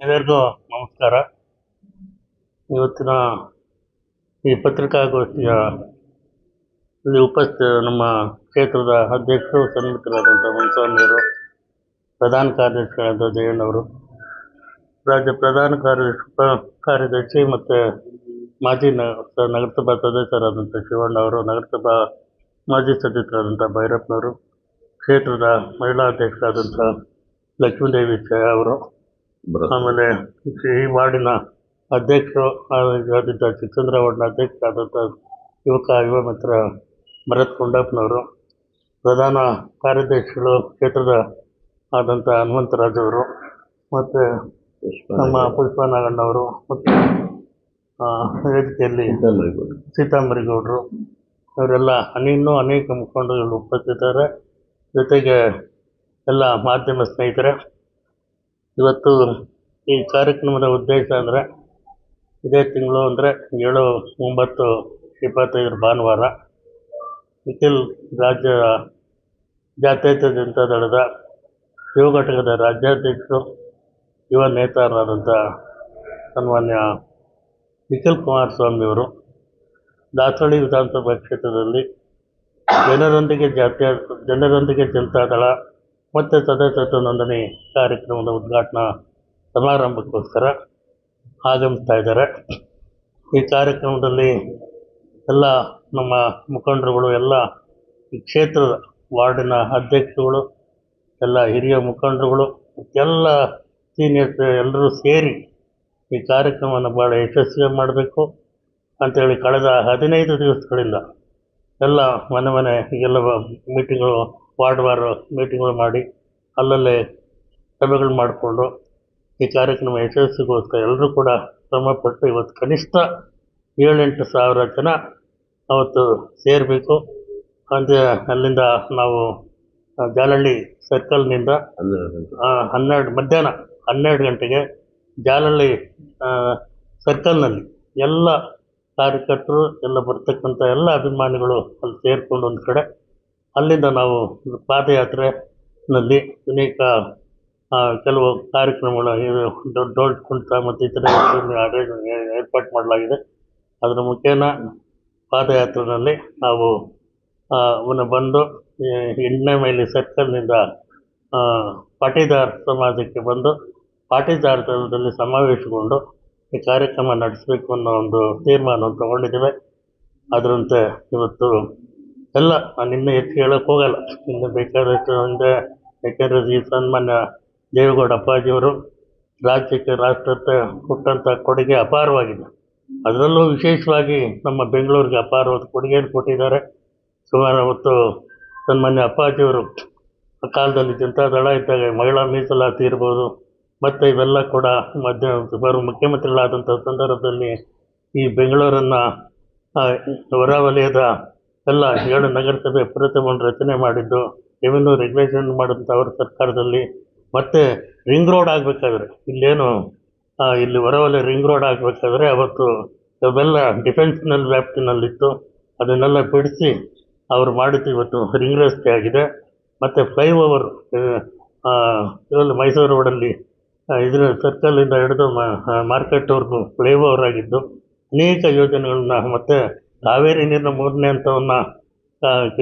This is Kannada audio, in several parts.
ಎಲ್ಲರಿಗೂ ನಮಸ್ಕಾರ. ಇವತ್ತಿನ ಈ ಪತ್ರಿಕಾಗೋಷ್ಠಿಯ ಇಲ್ಲಿ ಉಪಸ್ಥಿತ ನಮ್ಮ ಕ್ಷೇತ್ರದ ಅಧ್ಯಕ್ಷರು ಸನ್ಮಿತರಾದಂಥ ಮುನ್ಸ್ವಾಮಿಯವರು ಪ್ರಧಾನ ಕಾರ್ಯದರ್ಶಿಗಳಾದ ಜಯಣ್ಣವರು ರಾಜ್ಯ ಪ್ರಧಾನ ಕಾರ್ಯದರ್ಶಿ ಕಾರ್ಯದರ್ಶಿ ಮತ್ತು ಮಾಜಿ ನಗರಸಭಾ ಸದಸ್ಯರಾದಂಥ ಶಿವಣ್ಣ ಅವರು, ನಗರಸಭಾ ಮಾಜಿ ಸದಸ್ಯರಾದಂಥ ಭೈರಪ್ಪನವರು, ಕ್ಷೇತ್ರದ ಮಹಿಳಾ ಅಧ್ಯಕ್ಷರಾದಂಥ ಲಕ್ಷ್ಮೀದೇವಿ ಅವರು ಆಮೇಲೆ ಈ ವಾರ್ಡಿನ ಅಧ್ಯಕ್ಷರು ಆದಂಥ ಚಿಕ್ಕಚಂದ್ರ ವಾರ್ಡ್ನ ಅಧ್ಯಕ್ಷರಾದಂಥ ಯುವಕ ಯುವ ಮಿತ್ರ ಭರತ್ ಕುಂಡಪ್ಪನವರು ಪ್ರಧಾನ ಕಾರ್ಯದರ್ಶಿಗಳು ಕ್ಷೇತ್ರದ ಆದಂಥ ಹನುಮಂತರಾಜವರು ಮತ್ತು ನಮ್ಮ ಪುಷ್ಪ ನಾಗಣ್ಣವರು ಮತ್ತು ವೇದಿಕೆಯಲ್ಲಿ ಸೀತಾಂಬರಿಗೌಡರು ಇವರೆಲ್ಲ ಇನ್ನೂ ಅನೇಕ ಮುಖಂಡರುಗಳು ಉಪಸ್ಥಿತರೆ ಜೊತೆಗೆ ಎಲ್ಲ ಮಾಧ್ಯಮ ಸ್ನೇಹಿತರೆ ಇವತ್ತು ಈ ಕಾರ್ಯಕ್ರಮದ ಉದ್ದೇಶ ಅಂದರೆ ಇದೇ ತಿಂಗಳು ಅಂದರೆ ಏಳು, ಒಂಬತ್ತು ಇಪ್ಪತ್ತೈದರ ಭಾನುವಾರ ನಿಖಿಲ್ ರಾಜ್ಯ ಜಾತ್ಯತೀತ ಜನತಾ ದಳದ ಯುವ ಘಟಕದ ರಾಜ್ಯಾಧ್ಯಕ್ಷರು, ಯುವ ನೇತಾರರಾದಂಥ ಸನ್ಮಾನ್ಯ ನಿಖಿಲ್ ಕುಮಾರಸ್ವಾಮಿಯವರು ದಾಸೋಳಿ ವಿಧಾನಸಭಾ ಕ್ಷೇತ್ರದಲ್ಲಿ ಜನರೊಂದಿಗೆ ಜಾತ್ಯ, ಜನರೊಂದಿಗೆ ಜನತಾದಳ ಮತ್ತು ಸದಸ್ಯತ್ವ ನೋಂದಣಿ ಕಾರ್ಯಕ್ರಮದ ಉದ್ಘಾಟನಾ ಸಮಾರಂಭಕ್ಕೋಸ್ಕರ ಆಗಮಿಸ್ತಾ ಇದ್ದಾರೆ. ಈ ಕಾರ್ಯಕ್ರಮದಲ್ಲಿ ಎಲ್ಲ ನಮ್ಮ ಮುಖಂಡರುಗಳು, ಎಲ್ಲ ಈ ಕ್ಷೇತ್ರದ ವಾರ್ಡಿನ ಅಧ್ಯಕ್ಷರುಗಳು, ಎಲ್ಲ ಹಿರಿಯ ಮುಖಂಡರುಗಳು, ಎಲ್ಲ ಸೀನಿಯರ್ಸ್ ಎಲ್ಲರೂ ಸೇರಿ ಈ ಕಾರ್ಯಕ್ರಮವನ್ನು ಭಾಳ ಯಶಸ್ವಿ ಮಾಡಬೇಕು ಅಂತೇಳಿ ಕಳೆದ ಹದಿನೈದು ದಿವಸಗಳಿಂದ ಎಲ್ಲ ಮನೆ ಮನೆ ಎಲ್ಲ ಮೀಟಿಂಗ್ಗಳು ವಾರ್ಡ್ ವಾರ್ ಮೀಟಿಂಗ್ಗಳು ಮಾಡಿ ಅಲ್ಲಲ್ಲೇ ಸಭೆಗಳು ಮಾಡಿಕೊಂಡು ಈ ಕಾರ್ಯಕ್ರಮ ಯಶಸ್ವಿಗೋಸ್ಕರ ಎಲ್ಲರೂ ಕೂಡ ಶ್ರಮಪಟ್ಟು ಇವತ್ತು ಕನಿಷ್ಠ ಏಳೆಂಟು ಸಾವಿರ ಜನ ಅವತ್ತು ಸೇರಬೇಕು. ಅಂದರೆ ಅಲ್ಲಿಂದ ನಾವು ಜಾಲಹಳ್ಳಿ ಸರ್ಕಲ್ನಿಂದ ಹನ್ನೆರಡು ಮಧ್ಯಾಹ್ನ ಹನ್ನೆರಡು ಗಂಟೆಗೆ ಜಾಲಹಳ್ಳಿ ಸರ್ಕಲ್ನಲ್ಲಿ ಎಲ್ಲ ಕಾರ್ಯಕರ್ತರು, ಎಲ್ಲ ಬರ್ತಕ್ಕಂಥ ಎಲ್ಲ ಅಭಿಮಾನಿಗಳು ಅಲ್ಲಿ ಸೇರಿಕೊಂಡು ಒಂದು ಕಡೆ ಅಲ್ಲಿಂದ ನಾವು ಪಾದಯಾತ್ರೆನಲ್ಲಿ ಅನೇಕ ಕೆಲವು ಕಾರ್ಯಕ್ರಮಗಳು ಇದು ದೊಡ್ಡ ದೊಡ್ಡ ಕುಣಿತ ಮತ್ತು ಇತರ ಏರ್ಪಾಟು ಮಾಡಲಾಗಿದೆ. ಅದರ ಮುಖೇನ ಪಾದಯಾತ್ರೆಯಲ್ಲಿ ನಾವು ಅವನ್ನು ಬಂದು ಎಂಟನೇ ಮೈಲಿ ಸರ್ಕಲ್ನಿಂದ ಪಾಟೀದಾರ್ ಸಮಾಜಕ್ಕೆ ಬಂದು ಪಾಟೀದಾರದಲ್ಲಿ ಸಮಾವೇಶಗೊಂಡು ಈ ಕಾರ್ಯಕ್ರಮ ನಡೆಸಬೇಕು ಅನ್ನೋ ಒಂದು ತೀರ್ಮಾನವನ್ನು ತಗೊಂಡಿದ್ದೇವೆ. ಅದರಂತೆ ಇವತ್ತು ಎಲ್ಲ ನಾನು ಇನ್ನೂ ಹೆಚ್ಚು ಹೇಳೋಕೆ ಹೋಗಲ್ಲ. ಇನ್ನು ಬೇಕಾದಷ್ಟು ಅಂದರೆ ಯಾಕೆಂದರೆ ಈ ಸನ್ಮಾನ್ಯ ದೇವೇಗೌಡ ಅಪ್ಪಾಜಿಯವರು ರಾಜ್ಯಕ್ಕೆ ರಾಷ್ಟ್ರಕ್ಕೆ ಕೊಟ್ಟಂಥ ಕೊಡುಗೆ ಅಪಾರವಾಗಿದೆ. ಅದರಲ್ಲೂ ವಿಶೇಷವಾಗಿ ನಮ್ಮ ಬೆಂಗಳೂರಿಗೆ ಅಪಾರವಾದ ಕೊಡುಗೆಯನ್ನು ಕೊಟ್ಟಿದ್ದಾರೆ. ಸುಮಾರು ಅವತ್ತು ಸನ್ಮಾನ್ಯ ಅಪ್ಪಾಜಿಯವರು ಆ ಕಾಲದಲ್ಲಿ ಜನತಾದಳ ಇದ್ದಾಗ ಮಹಿಳಾ ಮೀಸಲಾತಿ ಇರ್ಬೋದು, ಮತ್ತು ಇವೆಲ್ಲ ಕೂಡ ಮಧ್ಯ ಸುಮಾರು ಮುಖ್ಯಮಂತ್ರಿಗಳಾದಂಥ ಸಂದರ್ಭದಲ್ಲಿ ಈ ಬೆಂಗಳೂರನ್ನು ಹೊರವಲಯದ ಎಲ್ಲ ಏಳು ನಗರಸಭೆ ಪುರಸಭೆಯನ್ನು ರಚನೆ ಮಾಡಿದ್ದು ರೆವಿನ್ಯೂ ರೆಗ್ಯುಲೇಷನ್ ಮಾಡಿದಂಥ ಅವ್ರ ಸರ್ಕಾರದಲ್ಲಿ. ಮತ್ತು ರಿಂಗ್ ರೋಡ್ ಆಗಬೇಕಾದ್ರೆ, ಇಲ್ಲೇನು ಇಲ್ಲಿ ಹೊರವಲಯ ರಿಂಗ್ ರೋಡ್ ಆಗಬೇಕಾದ್ರೆ ಅವತ್ತು ಅವೆಲ್ಲ ಡಿಫೆನ್ಸ್ನಲ್ಲಿ ವ್ಯಾಪ್ತಿನಲ್ಲಿತ್ತು. ಅದನ್ನೆಲ್ಲ ಬಿಡಿಸಿ ಅವರು ಮಾಡಿದ್ದು ಇವತ್ತು ರಿಂಗ್ ರಸ್ತೆ ಆಗಿದೆ. ಮತ್ತು ಫ್ಲೈಓವರ್ ಇದರಲ್ಲಿ ಮೈಸೂರು ರೋಡಲ್ಲಿ ಇದರ ಸರ್ಕಲಿಂದ ಹಿಡಿದು ಮಾರ್ಕೆಟ್ವರೆಗೂ ಫ್ಲೈಓವರ್ ಆಗಿದ್ದು ಅನೇಕ ಯೋಜನೆಗಳನ್ನ ಮತ್ತು ಕಾವೇರಿ ನೀರಿನ ಮೂರನೇ ಹಂತವನ್ನು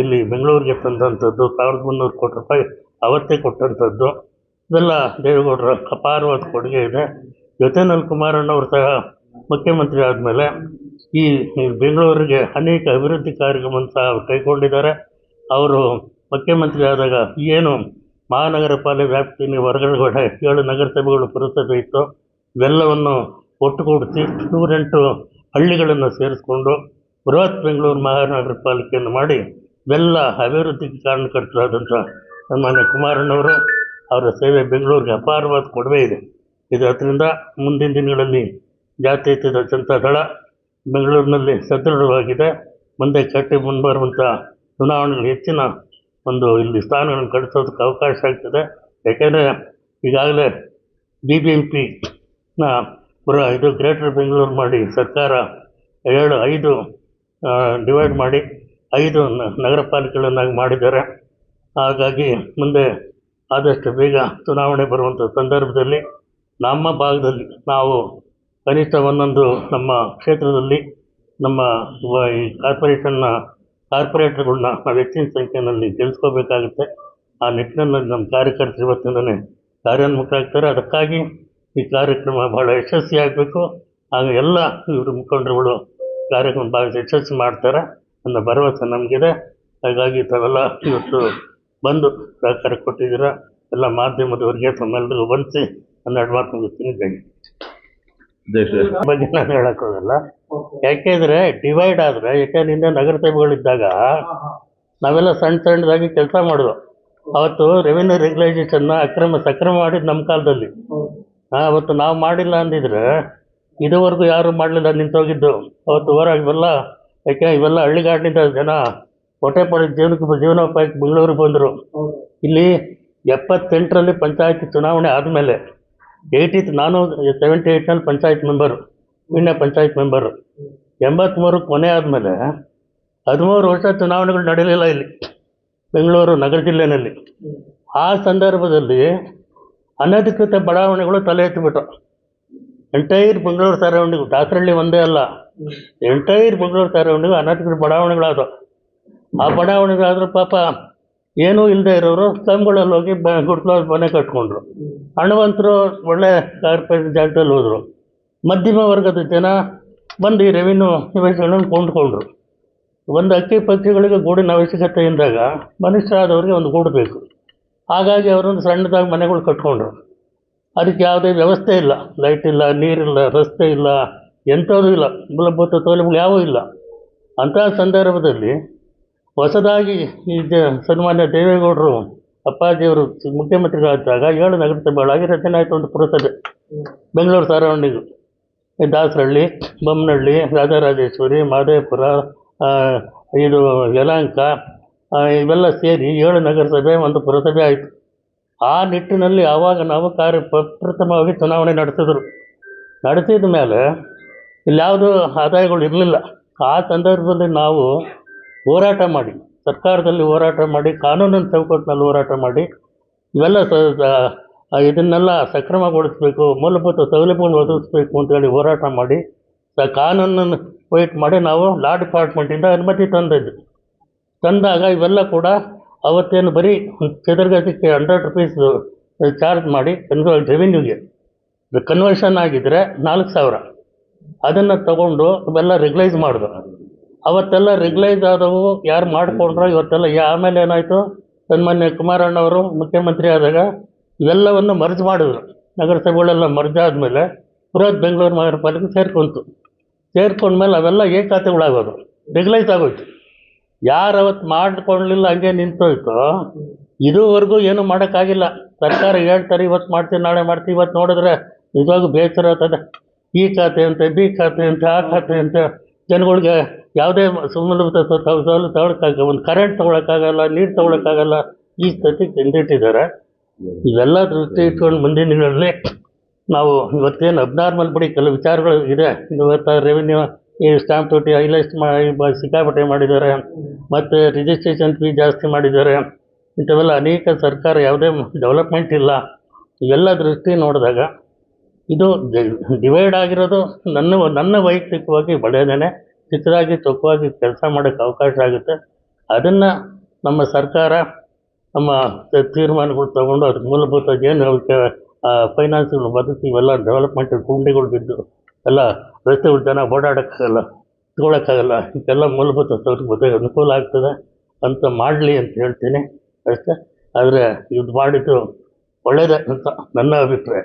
ಇಲ್ಲಿ ಬೆಂಗಳೂರಿಗೆ ತಂದಂಥದ್ದು ಸಾವಿರದ ಮುನ್ನೂರು ಕೋಟಿ ರೂಪಾಯಿ ಅವತ್ತೇ ಕೊಟ್ಟಂಥದ್ದು. ಇದೆಲ್ಲ ದೇವೇಗೌಡರ ಅಪಾರವಾದ ಕೊಡುಗೆ ಇದೆ. ಜೊತೆನಲ್ಲಿ ಕುಮಾರಣ್ಣವರು ಸಹ ಮುಖ್ಯಮಂತ್ರಿ ಆದಮೇಲೆ ಈ ಬೆಂಗಳೂರಿಗೆ ಅನೇಕ ಅಭಿವೃದ್ಧಿ ಕಾರ್ಯಕ್ರಮವನ್ನು ಸಹ ಕೈಗೊಂಡಿದ್ದಾರೆ. ಅವರು ಮುಖ್ಯಮಂತ್ರಿ ಆದಾಗ ಏನು ಮಹಾನಗರ ಪಾಲಿಕೆ ವ್ಯಾಪ್ತಿಯಲ್ಲಿ ಹೊರಗಡೆ ಏಳು ನಗರಸಭೆಗಳು ಪುರಸಭೆ ಇತ್ತು. ಇವೆಲ್ಲವನ್ನು ಒಟ್ಟುಗೂಡಿಸಿ ನೂರೆಂಟು ಹಳ್ಳಿಗಳನ್ನು ಸೇರಿಸ್ಕೊಂಡು ಬೃಹತ್ ಬೆಂಗಳೂರು ಮಹಾನಗರ ಪಾಲಿಕೆಯನ್ನು ಮಾಡಿ ಇವೆಲ್ಲ ಅಭಿವೃದ್ಧಿಗೆ ಕಾರಣಕರ್ತರಾದಂಥ ಸನ್ಮಾನ್ಯ ಕುಮಾರಣ್ಣವರು ಅವರ ಸೇವೆ ಬೆಂಗಳೂರಿಗೆ ಅಪಾರವಾದ ಕೊಡುಗೆ ಇದೆ. ಇದು ಅದರಿಂದ ಮುಂದಿನ ದಿನಗಳಲ್ಲಿ ಜಾತ್ಯತೀತ ಜನತಾ ದಳ ಬೆಂಗಳೂರಿನಲ್ಲಿ ಸದೃಢವಾಗಿದೆ. ಮುಂದೆ ಕಟ್ಟಿ ಮುಂಬರುವಂಥ ಚುನಾವಣೆಗಳು ಹೆಚ್ಚಿನ ಒಂದು ಇಲ್ಲಿ ಸ್ಥಾನಗಳನ್ನು ಕಳಿಸೋದಕ್ಕೆ ಅವಕಾಶ ಆಗ್ತದೆ. ಯಾಕೆಂದರೆ ಈಗಾಗಲೇ ಬಿ ಬಿ ಎಂ ಪಿನ ಇದು ಗ್ರೇಟರ್ ಬೆಂಗಳೂರು ಮಾಡಿ ಸರ್ಕಾರ ಏಳು ಐದು ಡಿವೈಡ್ ಮಾಡಿ ಐದು ನಗರ ಪಾಲಿಕೆಗಳನ್ನಾಗಿ ಮಾಡಿದ್ದಾರೆ. ಹಾಗಾಗಿ ಮುಂದೆ ಆದಷ್ಟು ಬೇಗ ಚುನಾವಣೆ ಬರುವಂಥ ಸಂದರ್ಭದಲ್ಲಿ ನಮ್ಮ ಭಾಗದಲ್ಲಿ ನಾವು ಕನಿಷ್ಠ ಒಂದೊಂದು ನಮ್ಮ ಕ್ಷೇತ್ರದಲ್ಲಿ ನಮ್ಮ ಈ ಕಾರ್ಪೊರೇಷನ್ನ ಕಾರ್ಪೊರೇಟರ್ಗಳನ್ನ ನಾವು ಹೆಚ್ಚಿನ ಸಂಖ್ಯೆಯಲ್ಲಿ ಗೆಲ್ಲಿಸ್ಕೋಬೇಕಾಗುತ್ತೆ ಆ ನಿಟ್ಟಿನಲ್ಲಿ ನಮ್ಮ ಕಾರ್ಯಕರ್ತರು ಇವತ್ತಿಂದಲೇ ಕಾರ್ಯೋನ್ಮುಖರಾಗ್ತಾರೆ. ಅದಕ್ಕಾಗಿ ಈ ಕಾರ್ಯಕ್ರಮ ಬಹಳ ಯಶಸ್ವಿಯಾಗಬೇಕು. ಹಾಗೆ ಎಲ್ಲ ಇವರು ಮುಖಂಡರುಗಳು ಕಾರ್ಯಕ್ರಮ ಭಾಳ ಯಶಸ್ವಿ ಮಾಡ್ತಾರೆ ಅನ್ನೋ ಭರವಸೆ ನಮಗಿದೆ. ಹಾಗಾಗಿ ತಾವೆಲ್ಲ ಇವತ್ತು ಬಂದು ಸಹಕಾರ ಕೊಟ್ಟಿದ್ದೀರ ಎಲ್ಲ ಮಾಧ್ಯಮದವರಿಗೆ ತಮ್ಮೆಲ್ಲರಿಗೂ ವಂದಿಸಿ ಹನ್ನೆರಡು ಮಾತು ಮುಗಿಸ್ತೀನಿ ಜೈ ಬಗ್ಗೆ ನಾನು ಹೇಳಕ್ಕೋಗಲ್ಲ ಯಾಕೆಂದ್ರೆ ಡಿವೈಡ್ ಆದ್ರೆ ಯಾಕೆಂದ್ರೆ ಹಿಂದೆ ನಗರಸಭೆಗಳಿದ್ದಾಗ ನಾವೆಲ್ಲ ಸಣ್ಣ ಸಣ್ಣದಾಗಿ ಕೆಲಸ ಮಾಡೋದು. ಅವತ್ತು ರೆವಿನ್ಯೂ ರೆಗ್ಯುಲೈಸೇಷನ್ನ ಅಕ್ರಮ ಸಕ್ರಮ ಮಾಡಿದ್ದು ನಮ್ಮ ಕಾಲದಲ್ಲಿ. ಅವತ್ತು ನಾವು ಮಾಡಿಲ್ಲ ಅಂದಿದ್ರೆ ಇದುವರೆಗೂ ಯಾರು ಮಾಡಲಿಲ್ಲ, ನಿಂತೋಗಿದ್ದು. ಅವತ್ತು ಹೊರ ಇವೆಲ್ಲ, ಯಾಕೆ, ಇವೆಲ್ಲ ಹಳ್ಳಿಗಾಡಿನಿಂದ ಜನ ಹೊಟ್ಟೆ ಪಡೆದ ಜೀವನಕ್ಕೆ ಜೀವನೋಪಾಯಕ್ಕೆ ಬೆಂಗಳೂರಿಗೆ ಬಂದರು. ಇಲ್ಲಿ ಎಪ್ಪತ್ತೆಂಟರಲ್ಲಿ ಪಂಚಾಯತ್ ಚುನಾವಣೆ ಆದಮೇಲೆ ಏಯ್ಟಿತ್ ನಾನು ಸೆವೆಂಟಿ ಏಯ್ಟ್ನಲ್ಲಿ ಪಂಚಾಯತ್ ಮೆಂಬರು ಇನ್ನೇ ಪಂಚಾಯತ್ ಮೆಂಬರು. ಎಂಬತ್ತ್ಮೂರು ಕೊನೆ ಆದಮೇಲೆ ಹದಿಮೂರು ವರ್ಷ ಚುನಾವಣೆಗಳು ನಡೆಯಲಿಲ್ಲ ಇಲ್ಲಿ, ಬೆಂಗಳೂರು ನಗರ ಜಿಲ್ಲೆಯಲ್ಲಿ. ಆ ಸಂದರ್ಭದಲ್ಲಿ ಅನಧಿಕೃತ ಬಡಾವಣೆಗಳು ತಲೆ ಎತ್ತಿಬಿಟ್ಟು ಎಂಟೈರ್ ಬೆಂಗಳೂರು ಸರೌಂಡಿಂಗ್ ದಾಸರಳ್ಳಿ ಒಂದೇ ಅಲ್ಲ. ಎಂಟೈರ್ ಬೆಂಗಳೂರು ಸರೌಂಡಿಂಗ್ ಅನಧಿಕೃತ ಬಡಾವಣೆಗಳಾದವು. ಆ ಬಡಾವಣೆಗಳಾದ್ರೂ ಪಾಪ ಏನೂ ಇಲ್ಲದೆ ಇರೋರು ಸ್ಲಮ್ಗಳಲ್ಲಿ ಹೋಗಿ ಬ ಗುಡ್ಸ್ಲಲ್ಲಿ ಮನೆ ಕಟ್ಕೊಂಡ್ರು. ಹಣವಂತರು ಒಳ್ಳೆ ಕಾರ್ಪೊರೇಟ್ ಜಾಗದಲ್ಲಿ ಹೋದರು. ಮಧ್ಯಮ ವರ್ಗದ ಜನ ಬಂದು ಈ ರೆವಿನ್ಯೂ ನಿವೇಶಗಳನ್ನು ಕೊಂಡ್ಕೊಂಡ್ರು. ಒಂದು ಅಕ್ಕಿ ಪಕ್ಷಿಗಳಿಗೆ ಗೂಡಿನ ಅವಶ್ಯಕತೆ ಇದ್ದಾಗ ಮನುಷ್ಯರಾದವ್ರಿಗೆ ಒಂದು ಗೂಡು ಬೇಕು. ಹಾಗಾಗಿ ಅವರೊಂದು ಸಣ್ಣದಾಗಿ ಮನೆಗಳು ಕಟ್ಕೊಂಡ್ರು. ಅದಕ್ಕೆ ಯಾವುದೇ ವ್ಯವಸ್ಥೆ ಇಲ್ಲ. ಲೈಟ್ ಇಲ್ಲ, ನೀರಿಲ್ಲ, ರಸ್ತೆ ಇಲ್ಲ ಎಂಥದೂ ಇಲ್ಲ. ಮೂಲಭೂತ ಸೌಲಭ್ಯಗಳು ಯಾವೂ ಇಲ್ಲ. ಅಂತಹ ಸಂದರ್ಭದಲ್ಲಿ ಹೊಸದಾಗಿ ಈ ಜ ಸನ್ಮಾನ್ಯ ದೇವೇಗೌಡರು ಅಪ್ಪಾಜಿಯವರು ಮುಖ್ಯಮಂತ್ರಿಗಳಾದಾಗ ಏಳು ನಗರಸಭೆಗಳಾಗಿ ರಚನೆ ಆಯಿತು ಒಂದು ಪುರಸಭೆ. ಬೆಂಗಳೂರು ಸರೌಂಡಿಂಗು ಈ ದಾಸರಳ್ಳಿ ಬೊಮ್ಮನಹಳ್ಳಿ ರಾಜರಾಜೇಶ್ವರಿ, ಮಾದೇಪುರ ಇದು ಯಲಹಂಕ ಇವೆಲ್ಲ ಸೇರಿ ಏಳು ನಗರಸಭೆ ಒಂದು ಪುರಸಭೆ ಆಯಿತು. ಆ ನಿಟ್ಟಿನಲ್ಲಿ ಆವಾಗ ನಾವು ಕಾರ್ಯ ಪ್ರಪ್ರಥಮವಾಗಿ ಪ್ರಥಮವಾಗಿ ಚುನಾವಣೆ ನಡೆಸಿದ್ರು. ನಡೆಸಿದ ಮೇಲೆ ಇಲ್ಲಿ ಯಾವುದೂ ಆದಾಯಗಳು ಇರಲಿಲ್ಲ. ಆ ಸಂದರ್ಭದಲ್ಲಿ ನಾವು ಹೋರಾಟ ಮಾಡಿ, ಸರ್ಕಾರದಲ್ಲಿ ಹೋರಾಟ ಮಾಡಿ, ಕಾನೂನಿನ ಚೌಕಟ್ಟಿನಲ್ಲಿ ಹೋರಾಟ ಮಾಡಿ, ಇವೆಲ್ಲ ಸ ಇದನ್ನೆಲ್ಲ ಸಕ್ರಮಗೊಳಿಸಬೇಕು, ಮೂಲಭೂತ ಸೌಲಭ್ಯಗಳು ಒದಗಿಸ್ಬೇಕು ಅಂತೇಳಿ ಹೋರಾಟ ಮಾಡಿ ಕಾನೂನನ್ನು ವೈಟ್ ಮಾಡಿ ನಾವು ಲಾ ಡಿಪಾರ್ಟ್ಮೆಂಟಿಂದ ಅನುಮತಿ ತಂದಿದ್ದು ತಂದಾಗ ಇವೆಲ್ಲ ಕೂಡ ಅವತ್ತೇನು ಬರೀ ಚದರಗಜಕ್ಕೆ ಹಂಡ್ರೆಡ್ ರುಪೀಸ್ ಚಾರ್ಜ್ ಮಾಡಿ ರೆವಿನ್ಯೂಗೆ ಕನ್ವರ್ಷನ್ ಆಗಿದ್ದರೆ ನಾಲ್ಕು ಸಾವಿರ. ಅದನ್ನು ತಗೊಂಡು ಅವೆಲ್ಲ ರೆಗ್ಯುಲೈಸ್ ಮಾಡಿದ್ರು ಅವತ್ತೆಲ್ಲ ರೆಗ್ಯುಲೈಸ್ ಆದವು, ಯಾರು ಮಾಡಿಕೊಂಡ್ರು, ಇವತ್ತೆಲ್ಲ ಆಮೇಲೆ ಏನಾಯಿತು? ಸನ್ಮಾನ್ಯ ಕುಮಾರಣ್ಣವರು ಮುಖ್ಯಮಂತ್ರಿ ಆದಾಗ ಇವೆಲ್ಲವನ್ನು ಮರ್ಜ್ ಮಾಡಿದ್ರು. ನಗರಸಭೆಗಳೆಲ್ಲ ಮರ್ಜ್ ಆದಮೇಲೆ ಬೃಹತ್ ಬೆಂಗಳೂರು ಮಹಾನಗರ ಪಾಲಿಕೆ ಸೇರ್ಕೊಂತು. ಸೇರ್ಕೊಂಡ್ಮೇಲೆ ಅವೆಲ್ಲ ಏಕಾತೆಗಳಾಗೋದು. ರೆಗ್ಯುಲೈಸ್ ಆಗೋಯ್ತು. ಯಾರು ಅವತ್ತು ಮಾಡ್ಕೊಳ್ಳಿಲ್ಲ ಹಂಗೆ ನಿಂತೋಯ್ತು. ಇದುವರೆಗೂ ಏನು ಮಾಡೋಕ್ಕಾಗಿಲ್ಲ. ಸರ್ಕಾರ ಹೇಳ್ತಾರೆ ಇವತ್ತು ಮಾಡ್ತೀವಿ, ನಾಳೆ ಮಾಡ್ತೀವಿ ಇವತ್ತು ನೋಡಿದ್ರೆ ನಿಜವಾಗೂ ಬೇಸರ ಆಗ್ತದೆ. ಈ ಖಾತೆ ಅಂತೆ, ಬಿ ಖಾತೆ ಅಂತೆ, ಆ ಖಾತೆ ಅಂತೆ. ಜನಗಳಿಗೆ ಯಾವುದೇ ಸೌಲಭ್ಯ ತಗೊಳಕ್ಕಾಗ ಒಂದು ಕರೆಂಟ್ ತೊಗೊಳಕ್ಕಾಗಲ್ಲ, ನೀರು ತೊಗೊಳಕ್ಕಾಗಲ್ಲ, ಈ ಸ್ಥಿತಿ ತಂದಿಟ್ಟಿದ್ದಾರೆ ಇವೆಲ್ಲ ದೃಷ್ಟಿ ಇಟ್ಕೊಂಡು ಮುಂದಿನ ದಿನಗಳಲ್ಲಿ ನಾವು ಇವತ್ತೇನು ಅಬ್ನಾರ್ಮಲ್ ಬಿಡಿ ಕೆಲವು ವಿಚಾರಗಳು ಇದೆ. ಇವತ್ತು ರೆವಿನ್ಯೂ ಈ ಸ್ಟಾಂಪ್ ಡ್ಯೂಟಿ ಹೈಲೈಟ್ ಮಾಡಿ ಸಿಕ್ಕಾಪಟ್ಟೆ ಮಾಡಿದ್ದಾರೆ. ಮತ್ತು ರಿಜಿಸ್ಟ್ರೇಷನ್ ಫೀ ಜಾಸ್ತಿ ಮಾಡಿದ್ದಾರೆ. ಇಂಥವೆಲ್ಲ ಅನೇಕ ಸರ್ಕಾರ ಯಾವುದೇ ಡೆವಲಪ್ಮೆಂಟ್ ಇಲ್ಲ. ಇವೆಲ್ಲ ದೃಷ್ಟಿ ನೋಡಿದಾಗ ಇದು ಡಿವೈಡ್ ಆಗಿರೋದು ನನ್ನ ನನ್ನ ವೈಯಕ್ತಿಕವಾಗಿ ಒಳ್ಳೆಯದೇ ಚಿತ್ರಾಗಿ ಚೊಕ್ಕವಾಗಿ ಕೆಲಸ ಮಾಡೋಕ್ಕೆ ಅವಕಾಶ ಆಗುತ್ತೆ. ಅದನ್ನು ನಮ್ಮ ಸರ್ಕಾರ ನಮ್ಮ ತೀರ್ಮಾನಗಳು ತಗೊಂಡು ಅದಕ್ಕೆ ಮೂಲಭೂತ ಏನು ಫೈನಾನ್ಸ್ಗಳು ಬದುಕಿ ಇವೆಲ್ಲ ಡೆವಲಪ್ಮೆಂಟ್ ಗುಂಡಿಗಳು ಬಿದ್ದು ಎಲ್ಲ ರಸ್ತೆಗಳು ಜನ ಓಡಾಡೋಕ್ಕಾಗಲ್ಲ, ತಗೊಳಕ್ಕಾಗಲ್ಲ, ಇದೆಲ್ಲ ಮೂಲಭೂತ ಸೌಲಭ್ಯ ಅನುಕೂಲ ಆಗ್ತದೆ ಅಂತ ಮಾಡಲಿ ಅಂತ ಹೇಳ್ತೀನಿ ಅಷ್ಟೇ ಆದರೆ ಇದು ಮಾಡಿದ್ದು ಒಳ್ಳೆಯದೇ ಅಂತ ನನ್ನ ಅಭಿಪ್ರಾಯ.